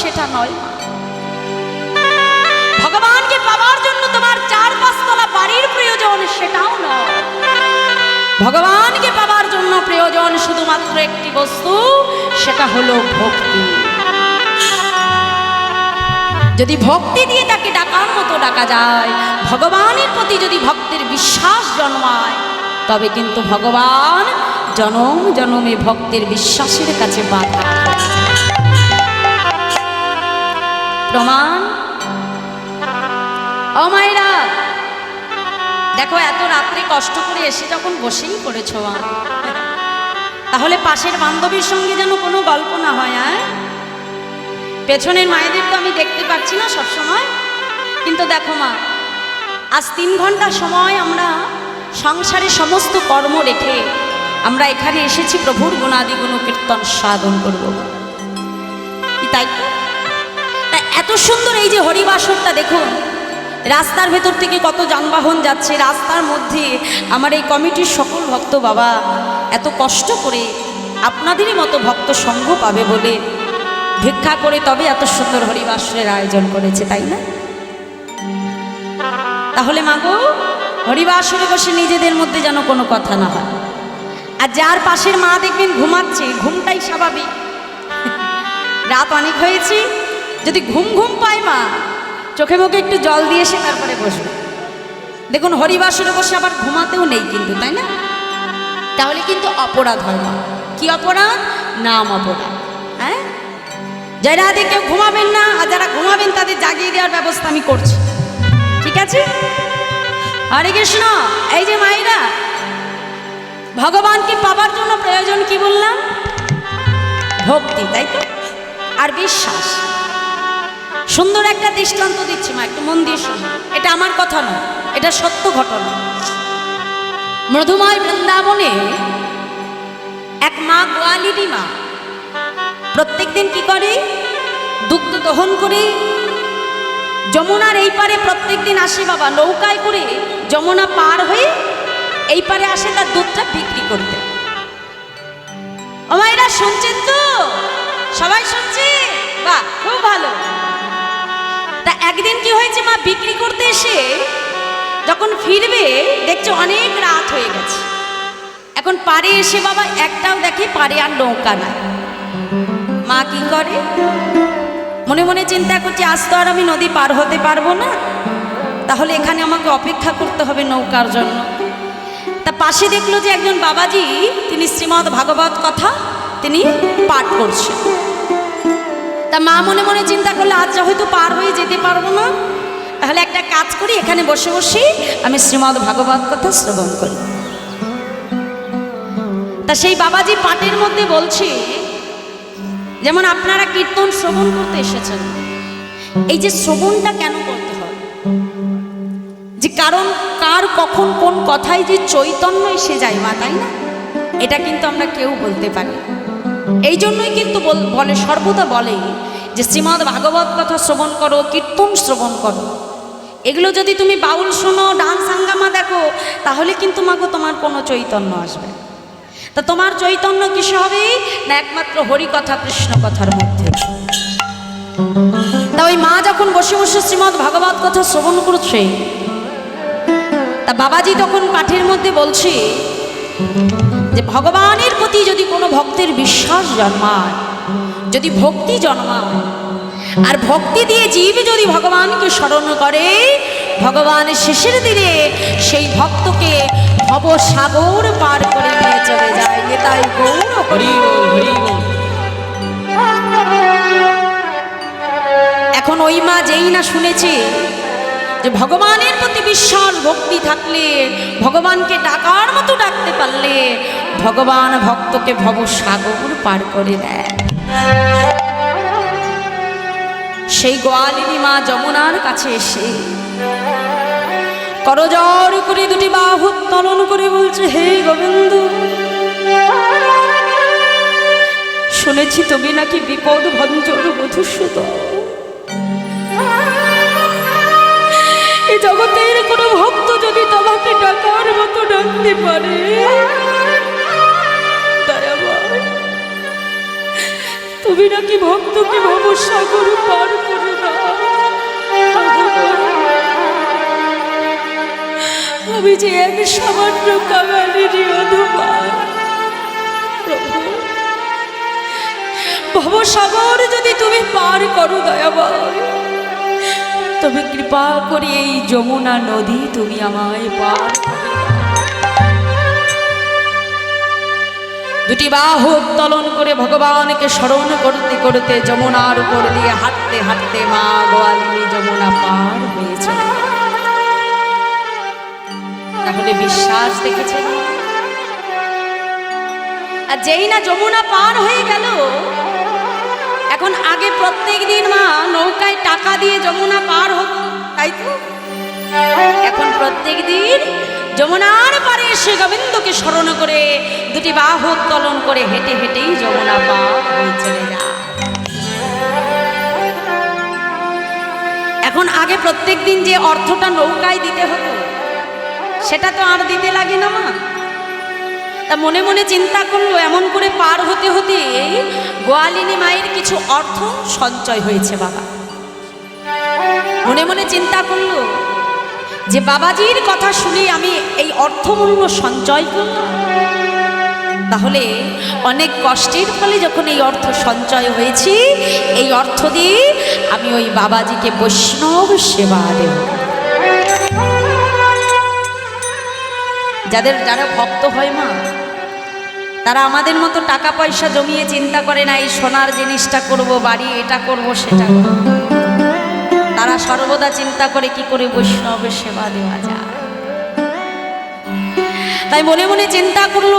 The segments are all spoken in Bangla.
সেটা নয়। ভগবানকে পাওয়ার জন্য তোমার চার পাঁচতলা বাড়ির প্রয়োজন সেটাও নয়। ভগবানকে পাওয়ার জন্য প্রয়োজন শুধুমাত্র একটি বস্তু, সেটা হলো ভক্তি। যদি ভক্তি দিয়ে তাকে ডাকার মতো ডাকা যায়, ভগবানের প্রতি যদি ভক্তের বিশ্বাস জন্মায়, তবে কিন্তু ভগবান জনম জনমে ভক্তের বিশ্বাসের কাছে বাধা। প্রমাণ? ও মায়েরা, দেখো এত রাত্রে কষ্ট করে এসে যখন বসেই পড়েছো তাহলে পাশের বান্ধবীর সঙ্গে যেন কোনো গল্প না হয় হ্যাঁ পেছনের মায়েদের তো আমি দেখতে পাচ্ছি না সব সময় কিন্তু দেখো মা, আজ তিন ঘণ্টা সময় আমরা সংসারে সমস্ত কর্ম রেখে আমরা এখানে এসেছি প্রভুর গুণাদি গুণ কীর্তন সাধন করব। তাই তো? সুন্দর এই যে হরিবাসরটা দেখুন। রাস্তার ভেতর থেকে কত যানবাহন যাচ্ছে, রাস্তার মধ্যে। আমার এই কমিটির সকল ভক্ত বাবা, এত কষ্ট করে আপনাদেরই মতো ভক্ত সঙ্গ পাবে বলে ভিক্ষা করে তবে এত সুন্দর হরিবাসরের আয়োজন করেছে, তাই না? তাহলে মাগো হরিবাসরে বসে নিজেদের মধ্যে যেন কোনো কথা না হয়। আর যার পাশের মা দেখবেন ঘুমাচ্ছে, ঘুমটাই স্বাভাবিক। রাত অনেক হয়েছে যদি ঘুম ঘুম পায় মা, চোখে মুখে একটু জল দিয়ে এসে তারপরে বসবে। দেখুন, হরিবাসরে বসে আবার ঘুমাতেও নেই কিন্তু, তাই না? তাহলে কিন্তু অপরাধ হয় না। কি অপরাধ? নাম অপরাধ। হ্যাঁ? যারা আগে কেউ ঘুমাবেন না, আর যারা ঘুমাবেন তাদের জাগিয়ে দেওয়ার ব্যবস্থা আমি করছি। ঠিক আছে? হরে কৃষ্ণ, এই যে মায়েরা, ভগবানকে পাবার জন্য প্রয়োজন কি বললাম? ভক্তি, তাই তো? আর বিশ্বাস। সুন্দর একটা দৃষ্টান্ত দিচ্ছি মা, একটু মন দিয়ে শোনো এটা আমার কথা নয়, এটা সত্য ঘটনা। মধুময় বৃন্দাবনে এক মা গোয়ালিনী মা প্রত্যেকদিন কি করে? দুগ্ধ দহন করে, যমুনার এই পারে প্রত্যেকদিন আসে বাবা, নৌকায় করে যমুনা পার হয়ে এই পারে আসে তার দুধটা বিক্রি করতে। আমার এরা শুনছেন তো? সবাই শুনছে? বাহ, খুব ভালো। তা একদিন কি হয়েছে মা বিক্রি করতে এসে যখন ফিরবে, দেখছে অনেক রাত হয়ে গেছে। এখন পারে এসে বাবা একটাও দেখে পারে আর নৌকা নাই। মা কি করে? মনে মনে চিন্তা করছে, আজ তো আর আমি নদী পার হতে পারব না। তাহলে এখানে আমাকে অপেক্ষা করতে হবে নৌকার জন্য। তা পাশে দেখল যে একজন বাবাজি, তিনি শ্রীমৎ ভাগবত কথা তিনি পাঠ করছেন। তা মা মনে মনে চিন্তা করলে আজ হয়তো পার হয়ে যেতে পারব না। তাহলে একটা কাজ করি, এখানে বসে বসে আমি শ্রীমৎ ভাগবত কথা শ্রবণ করি। তা সেই বাবাজি পাটের মধ্যে বলছে, যেমন আপনারা কীর্তন শ্রবণ করতে এসেছেন, এই যে শ্রবণটা কেন করতে হয়? যে কারণ কার কখন কোন কথায় যে চৈতন্য এসে যায় মা, তাই না? এটা কিন্তু আমরা কেউ বলতে পারি। এই জন্যই কিন্তু বলে সর্বদা বলে যে শ্রীমৎ ভাগবত কথা শ্রবণ করো, কীর্তন শ্রবণ করো। এগুলো যদি তুমি বাউল শোনো ডান্স হাঙ্গামা দেখো, তাহলে কিন্তু মাগো তোমার কোনো চৈতন্য আসবে তা তোমার চৈতন্য কিসে হবে? না একমাত্র হরি কথা কৃষ্ণ কথার মধ্যে। তা ওই মা যখন বসে বসে শ্রীমৎ ভাগবত কথা শ্রবণ করছে, তা বাবাজি তখন পাঠের মধ্যে বলছে যে ভগবানের প্রতি যদি কোনো ভক্তের বিশ্বাস জন্মায়, যদি ভক্তি জন্মায়, আর ভক্তি দিয়ে জীব যদি ভগবানকে স্মরণ করে, ভগবান শেষের দিনে সেই ভক্তকে ভবসাগর পার করে নিয়ে চলে যায়। নেতাই এখন ওই মা যেই না শুনেছে যে ভগবানের প্রতি বিশ্বাস ভক্তি থাকলে, ভগবানকে ডাকার মতো ডাকতে পারলে, ভগবান ভক্তকে ভবসাগর পার করে দেয়। সেই গোয়ালিনী মা যমুনার কাছে এসে করজর করে দুটি বাহু উত্তোলন করে বলছে, হে গোবিন্দ, শুনেছি তুমি নাকি বিপদ ভঞ্জর মধুসূদন জগতের কোনো ভক্ত যদি তোমাকে ডাকার মতো ডাকতে পারে? তুমি নাকি ভক্তকে ভবসাগর পার করে দাও। আমি যে এক সামান্য কাঙালিরই অধমা ভবসাগর যদি তুমি পার করো দয়াময়। তবে কৃপা করে এই যমুনা নদী তুমি আমায় পার। দুটি বাহু উত্তোলন করে ভগবানকে স্মরণ করতে করতে যমুনার উপর দিয়ে হাঁটতে হাঁটতে মা গোয়ালিনী যমুনা পার হয়েছে তাহলে বিশ্বাস দেখেছেন আর যেই না যমুনা পার হয়ে গেল এখন আগে প্রত্যেক দিন মা নৌকায় টাকা দিয়ে যমুনা পার হতো, তাই তো? এখন প্রত্যেক দিন যমুনার পারে এসে গোবিন্দকে স্মরণ করে দুটি বাহু উত্তোলন করে হেঁটে হেঁটেই যমুনা পার হয়ে চলে এখন আগে প্রত্যেক দিন যে অর্থটা নৌকায় দিতে হতো, সেটা তো আর দিতে লাগে না মা। তা মনে মনে চিন্তা করল, এমন করে পার হতে হতে গোয়ালিনী মায়ের কিছু অর্থ সঞ্চয় হয়েছে বাবা। মনে মনে চিন্তা করল যে বাবাজির কথা শুনে আমি এই অর্থমূল্য সঞ্চয় করলাম। তাহলে অনেক কষ্টের ফলে যখন এই অর্থ সঞ্চয় হয়েছে, এই অর্থ দিয়ে আমি ওই বাবাজিকে বৈষ্ণব সেবা দেব। যাদের যারা ভক্ত হয় মা তারা আমাদের মতো টাকা পয়সা জমিয়ে চিন্তা করে না, এই সোনার জিনিসটা করব, বাড়ি এটা করব, সেটা করব। তারা সর্বদা চিন্তা করে, কি করে বৈষ্ণবের সেবা দেওয়া যায়। তাই মনে মনে চিন্তা করল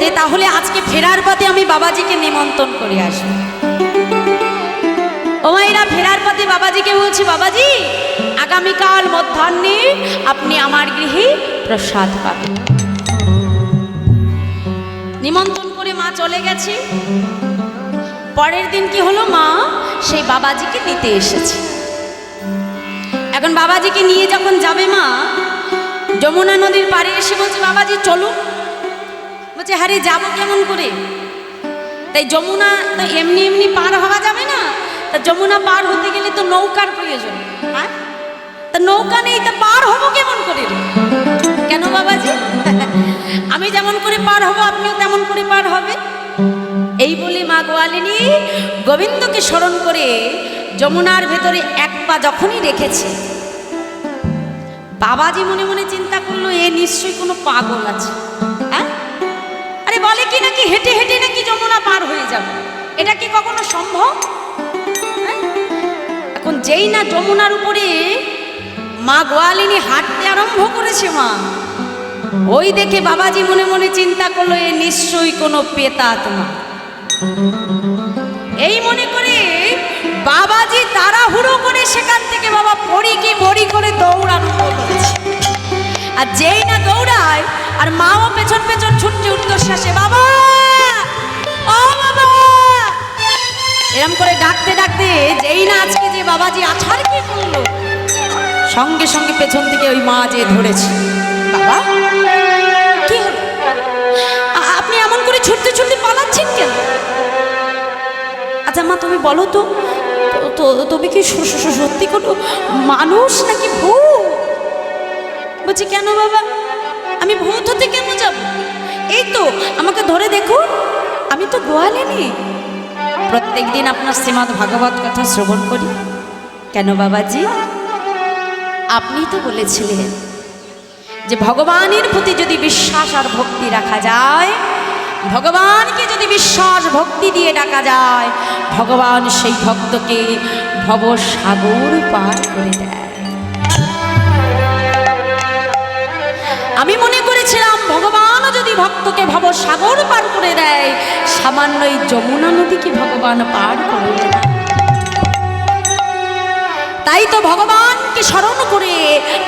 যে তাহলে আজকে ফেরার পথে আমি বাবাজিকে নিমন্ত্রণ করে আসি ও মায়েরা, ফেরার পথে বাবাজিকে বলছি, বাবাজি, আগামীকাল মধ্যাহ্নে আপনি আমার গৃহে প্রসাদ পাবেন। নিমন্ত্রণ করে মা চলে গেছে। পরের দিন কি হলো মা? সেই বাবাজিকে নিতে এসেছে। এখন বাবাজিকে নিয়ে যখন যাবে মা, যমুনা নদীর পাড়ে এসে বলছে, বাবাজি, চলো। বলছে হ্যাঁ রে যাব কেমন করে? তাই যমুনা তো এমনি এমনি পার হওয়া যাবে না। তা যমুনা পার হতে গেলে তো নৌকার প্রয়োজন। হ্যাঁ তা নৌকা নেই, তা পার হব কেমন করে কেন বাবাজি? আমি যেমন করে পার হব, আপনিও তেমন করে পার হবে। এই বলে মা গোয়ালিনী গোবিন্দকে স্মরণ করে যমুনার ভেতরে এক পা যখনই রেখেছে, বাবাজি মনে মনে চিন্তা করল, এ নিশ্চয়ই কোনো পাগল আছে। হ্যাঁ? আরে বলে কি নাকি হেঁটে হেঁটে নাকি যমুনা পার হয়ে যাবে? এটা কি কখনো সম্ভব? হ্যাঁ? এখন যেই না যমুনার উপরে মা গোয়ালিনী হাঁটতে আরম্ভ করেছে মা ওই দেখে বাবাজি মনে মনে চিন্তা করল, এ নিশ্চয়ই কোনো পেতাত্মা এই মনে করে বাবাজি তাড়াহুড়ো করে সেখান থেকে বাবা পড়ি কি বড়ি করে দৌড়ানো আর যেই না দৌড়ায়, আর মাও পেছন পেছন ছুটছে উর্ধ্বশ্বাসে বাবা! ও বাবা! এরম করে ডাকতে ডাকতে যেই না আজকে যে বাবাজি আছার কি করল, সঙ্গে সঙ্গে পেছন থেকে ওই মা যে ধরেছে। বাবা। কি আপনি এমন করে ছুটতে ছুটতে পালাচ্ছেন কেন? আচ্ছা মা, তুমি বলো তো, তো- তুমি কি সত্যি কোনো মানুষ নাকি ভূত? বলছি, কেন বাবা? আমি ভূত হতে কেন যাব? এই তো, আমাকে ধরে দেখুন, আমি তো গোয়ালিনি। প্রত্যেক দিন আপনার শ্রীমৎ ভাগবত কথা শ্রবণ করি। কেন বাবাজি? আপনি তো বলেছিলেন যে ভগবানের প্রতি যদি বিশ্বাস আর ভক্তি রাখা যায়, ভগবানকে যদি বিশ্বাস ভক্তি দিয়ে ডাকা যায়, ভগবান সেই ভক্তকে ভবসাগর পার করে দেয়। আমি মনে করেছিলাম ভগবানও যদি ভক্তকে ভবসাগর পার করে দেয় সামান্য এই যমুনা নদীকে ভগবান পার করে না তাই তো ভগবানকে স্মরণ করে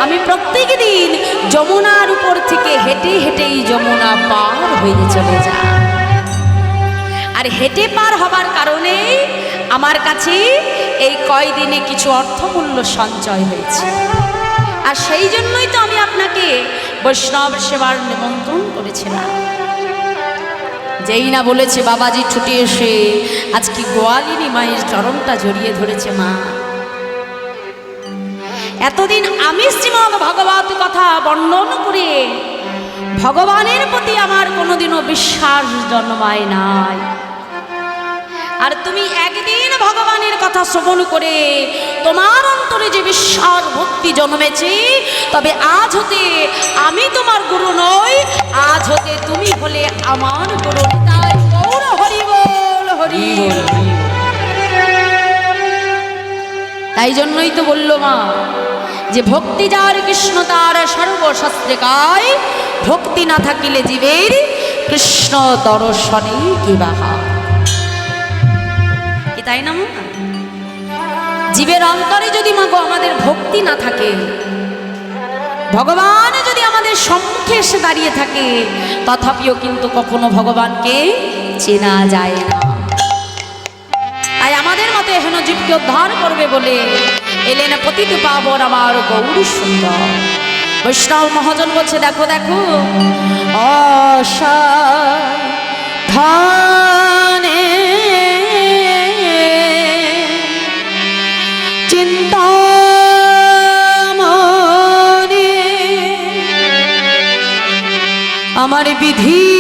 আমি প্রত্যেক দিন যমুনার উপর থেকে হেঁটে হেঁটেই যমুনা পার হয়ে চলে যাই। আর হেঁটে পার হবার কারণে আমার কাছে এই কয়দিনে কিছু অর্থমূল্য সঞ্চয় হয়েছে। আর সেই জন্যই তো আমি আপনাকে বৈষ্ণব সেবার নিমন্ত্রণ করেছিলাম। যেই না বলেছে বাবাজি ছুটে এসে আজকে গোয়ালিনী মায়ের চরণটা জড়িয়ে ধরেছে মা। এতদিন আমি শ্রীমদ ভগবত কথা বর্ণন করে ভগবানের প্রতি আমার কোনোদিনও বিশ্বাস জন্মায় নাই। আর তুমি একদিন ভগবানের কথা শ্রবণ করে তোমার অন্তরে যে বিশ্বাস ভক্তি জন্মেছে তবে আজ হতে আমি তোমার গুরু নই আজ হতে তুমি হলে আমার গুরু। তাই গৌর হরি বল হরি তাই জন্যই তো বলল মা যে ভক্তি যার কৃষ্ণ, তার সর্বশাস্ত্রে গায় ভক্তি না থাকিলে জীবের কৃষ্ণ দর্শনে কি বাহা? কি তাই না জীবের অন্তরে যদি মাগো আমাদের ভক্তি না থাকে, ভগবান যদি আমাদের সম্মুখে এসে দাঁড়িয়ে থাকে, তথাপিও কিন্তু কখনো ভগবানকে চেনা যায় না। তাই আমাদের মতো এখনও জীবকে উদ্ধার করবে বলে এলেন পতিত পাবর আমার গৌর সুন্দর। বৈষ্ণব মহাজন বলছে দেখো দেখো চিন্তা আমার বিধি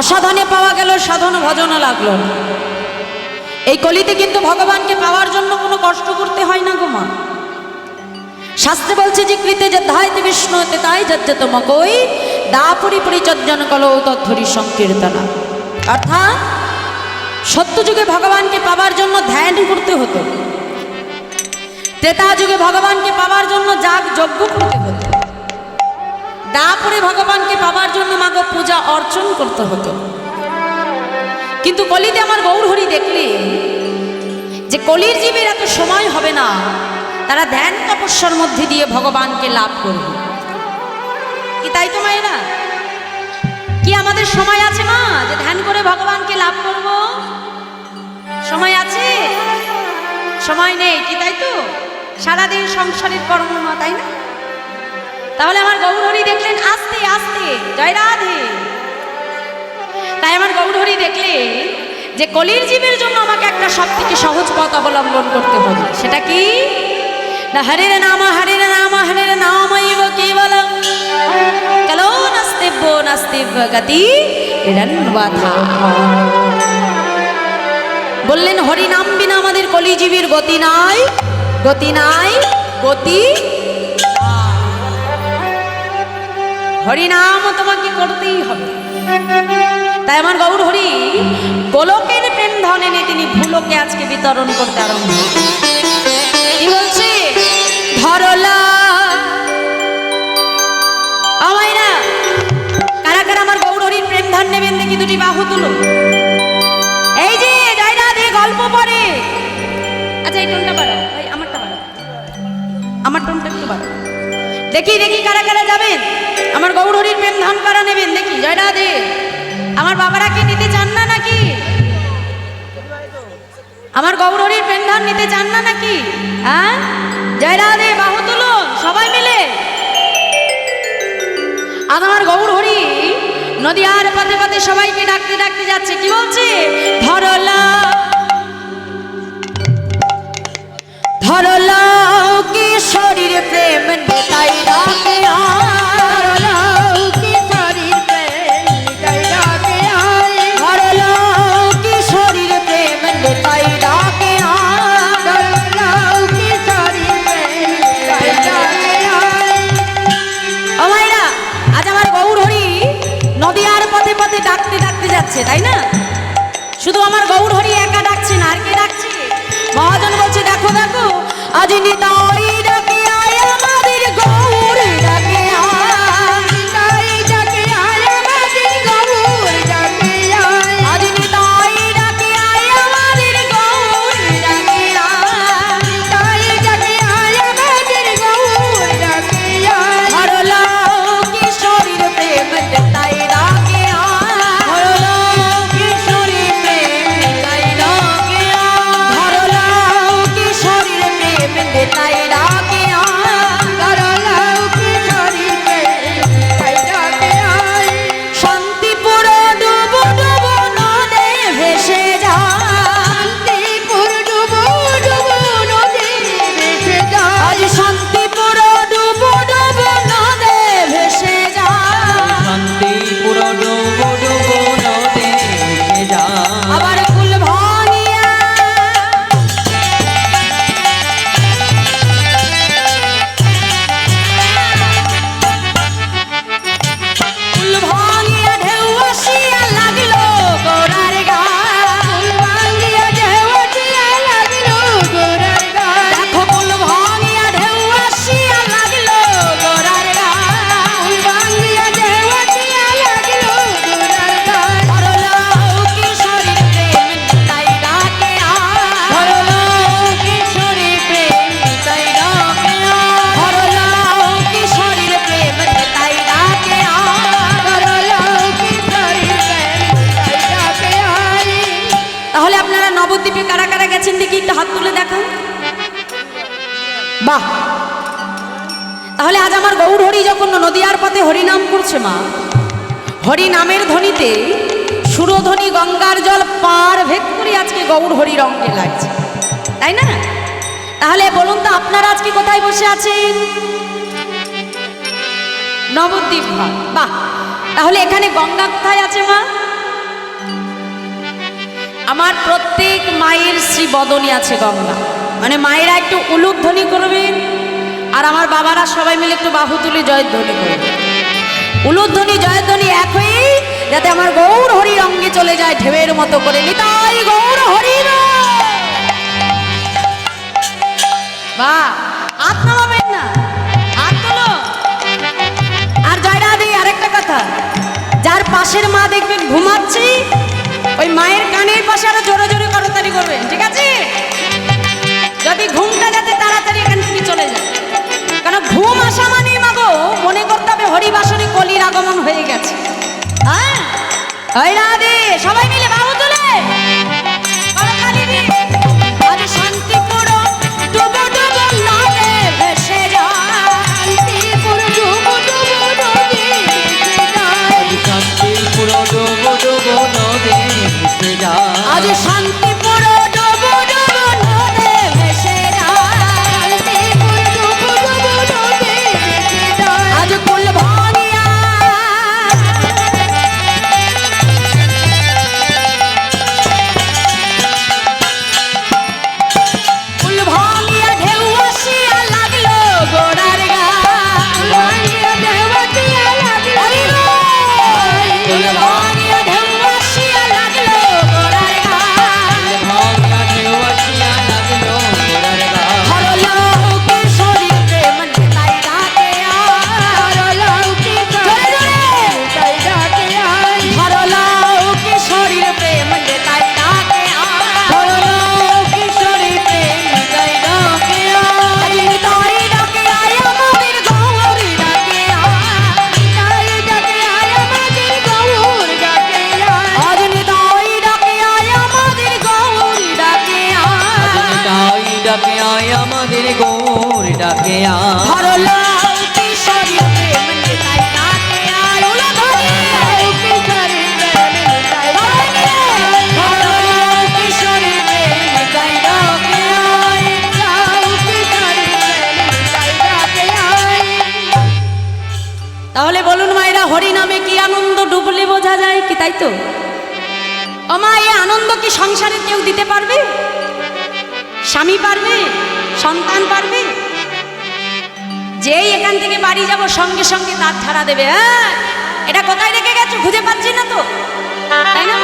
অসাধনে পাওয়া গেল, সাধন ভজন লাগল। এই কলিতে কিন্তু ভগবানকে পাওয়ার জন্য কোনো কষ্ট করতে হয় না গো মা। শাস্ত্রে বলছে যে, কৃতে যে ধাইতে বিষ্ণু হতে তাই যাচ্ছে তোমাকই দাপুরি পরিচর্যন কলো তদ্ধরি সংকীর্তনা। অর্থাৎ, সত্যযুগে ভগবানকে পাওয়ার জন্য ধ্যান করতে হতো। ত্রেতা যুগে ভগবানকে পাওয়ার জন্য যাগ যজ্ঞ করতে হতো। দাপরে ভগবানকে পাওয়ার জন্য মাগো পূজা অর্চন করতে হতো। কিন্তু কলিতে আমার গৌরহরি দেখলে যে কলির জীবের এত সময় হবে না, তারা ধ্যান তপস্যার মধ্যে দিয়ে ভগবানকে লাভ করবে। কি তাই তো মায়েরা? কি আমাদের সময় আছে মা, যে ধ্যান করে ভগবানকে লাভ করব? সময় আছে? সময় নেই, কি তাই তো? সারাদিন সংসারের কর্ম মা, তাই না? তাহলে আমার গৌরহরি দেখলেন আস্তে আস্তে, জয় রাধে। তাই আমার গৌরহরি দেখলে যে কলির জীবের জন্য আমাকে একটা সব থেকে সহজ পথ অবলম্বন করতে হবে। সেটা কি? না, হরে নাম হরে নাম হরে নাম কেবল কালো নাস্তিব্য নাস্তিব্য গতি বললেন, হরি নাম বিনা আমাদের কলিজীবীর গতি নাই গতি নাই, গতি হরি নাম তোমাকে করতেই হবে। তাই আমার গৌর হরি, গোলকের প্রেম ধন এনে তিনি ভুলোকে আজকে বিতরণ করতে আরম্ভ। কি বলছে? ধরলা। আমায়রা কারা কারা আমার গৌর হরির প্রেম ধন নেবেন দেখি দুটি বাহু তুলো। এই যে জায়গা দিয়ে গল্প পড়ে আচ্ছা এই টোনটা বাড়াও। এই আমারটা বাড়াও। আমার টোনটা একটু বাড়াও। দেখি দেখি কারা কারা যাবেন। আমার গৌর হরির প্রেম ধন কারা নেবেন। দেখি জয়রা দে আমার বাবারা কি নিতে চান না নাকি? আমার গৌর হরির প্রেম ধান নিতে চান না নাকি? হ্যাঁ? জয়রা দে বাহু তুলুন, সবাই মিলে। আজ আমার গৌর হরি আর পথে পথে সবাইকে ডাকতে ডাকতে যাচ্ছে। কি বলছে? ধরলা ধরলা কি শরীর প্রেম বাহ। তাহলে আজ আমার গৌর হরি যখন নদীয়ার পথে হরিনাম করছে মা হরি নামের ধ্বনিতে সুরধ্বনি গঙ্গার জল পার ভেদ করে আজকে গৌর হরি রঙকে লাগছে তাই না? তাহলে বলুন তো আপনারা আজকে কোথায় বসে আছেন? নবদ্বীপ। বাহ। তাহলে এখানে গঙ্গা কোথায় আছে মা? আমার প্রত্যেক মায়ের শ্রী বদনী আছে গঙ্গা। মানে মায়েরা একটু উলুধ্বনি করবেন আর আমার বাবারা সবাই মিলে একটু বাহু তুলে জয়ধ্বনি করবে। উলুধ্বনি, জয়ধ্বনি এক হয়ে যাতে আমার গৌর হরি রঙ্গে চলে যায় ঢেউয়ের মতো করে। নিতাই গৌর হরি বাহ হাত নামাবেন না, হাত তোলো। আর জয়রা দি আরেকটা কথা, যার পাশের মা দেখবেন ঘুমাচ্ছে, ওই মায়ের কানের পাশে আরও জোরে জোরে করতালি করবেন, ঠিক আছে? যদি ঘুমটা যাতে তাড়াতাড়ি এখান থেকে চলে যায়। কারণ ঘুম আসা মানে মাগো, মনে করতে হবে হরিবাসনে কলির আগমন হয়ে গেছে। হ্যাঁ? সবাই মিলে বাবু তুলে। তাহলে বলুন মায়েরা হরি নামে কি আনন্দ ডুবলে বোঝা যায় কি তাই তো? অমা এই আনন্দ কি সংসারে কেউ দিতে পারবে? স্বামী পারবে? সন্তান পারবে? যেই এখান থেকে বাড়ি যাব, সঙ্গে সঙ্গে তার ছাড়া দেবে হ্যাঁ? এটা কোথায় রেখে গেছো? খুঁজে পাচ্ছি না তো। তাই না?